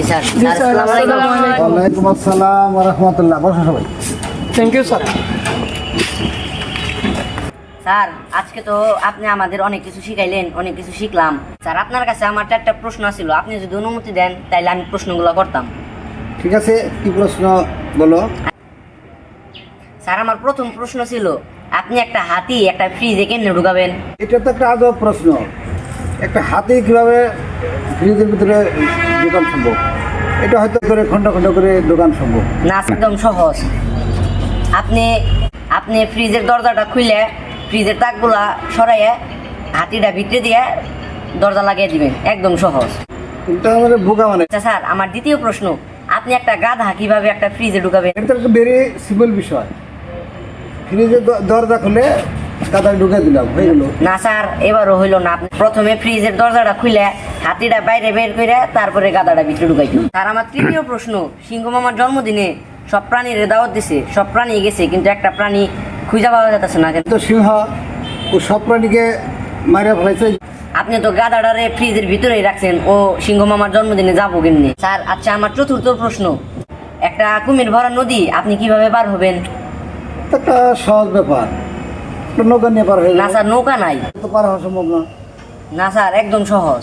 জি sir জি, sir sir, আসসালামু আলাইকুম। ওয়ালাইকুম আসসালাম রহমতুল্লাহ। বসো সবাই। থ্যাংক ইউ স্যার স্যার আজকে তো আপনি আমাদের অনেক কিছু শিখাইলেন অনেক কিছু শিখলাম। স্যার আপনার কাছে আমার একটা প্রশ্ন ছিল আপনি যদি অনুমতি দেন তাইলে আমি প্রশ্নগুলো করতাম। ঠিক আছে কি প্রশ্ন? বলো। স্যার আমার প্রথম প্রশ্ন ছিল আপনি একটা হাতি একটা ফ্রিজে কেন ঢুকাবেন? এটা তো একটা আজব প্রশ্ন। একটা হাতে কীভাবে ফ্রিজের ভিতরে দোকান সম্ভব। এটা হয়তো করে খন্ড খন্ড করে দোকান সম্ভব। না একদম সহজ আপনি আপনি ফ্রিজের দরজাটা খুলে ফ্রিজের তাকগুলা সরাইয়ে হাতিটা ভিতরে দিয়ে দরজা লাগিয়ে দিবেন। একদম সহজ। কিন্তু আমাদের বোকা মানে। আচ্ছা স্যার আমার দ্বিতীয় প্রশ্ন। আপনি একটা গাধা কীভাবে একটা ফ্রিজে ঢুকাবেন? এটা একটা ভেরি সিম্পল বিষয়। ফ্রিজের দরজা খুলে কাদায় ঢুকে দিলাম হয়ে গেল। না স্যার এবারও হইল না। আপনি প্রথমে ফ্রিজের দরজাটা খুলে হাতিটা বাইরে বের করে তারপরে গাদাটা ভিতরে ঢুকাইতো স্যার আমার তৃতীয় প্রশ্ন সিংহ মামার জন্মদিনে সব প্রাণীর দাওয়াত দিছে সব প্রাণী গেছে কিন্তু একটা প্রাণী খুঁজে পাওয়া যাচ্ছে না কেন? তো সিংহ ও সব প্রাণীকে মারিয়া ফেলাইছে। আপনি তো গাদাটারে ফ্রিজের ভিতরেই রাখছেন ও সিংহ মামার জন্মদিনে যাব কেমনি? স্যার আচ্ছা আমার চতুর্থ প্রশ্ন একটা কুমির ভরা নদী আপনি কীভাবে পার হবেন? একটা সহজ ব্যাপার। নৌকা নিয়ে পার হয়ে না স্যার নৌকা নাই। তো পার হওয়া সম্ভব না। না স্যার একদম সহজ।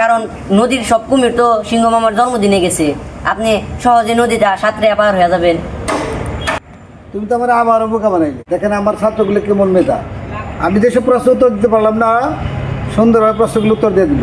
কারণ নদীর সব কুমির তো সিংহ মামার জন্মদিনে গেছে। আপনি সহজে নদীটা সাঁতরে পার হয়ে যাবেন। তুমি তো আমার আবারও বোকা বানাইলে। দেখেন আমার ছাত্রগুলো কেমন মেধা। আমি যেসব প্রশ্ন উত্তর দিতে পারলাম না সুন্দরভাবে প্রশ্নগুলো উত্তর দিয়ে দিল।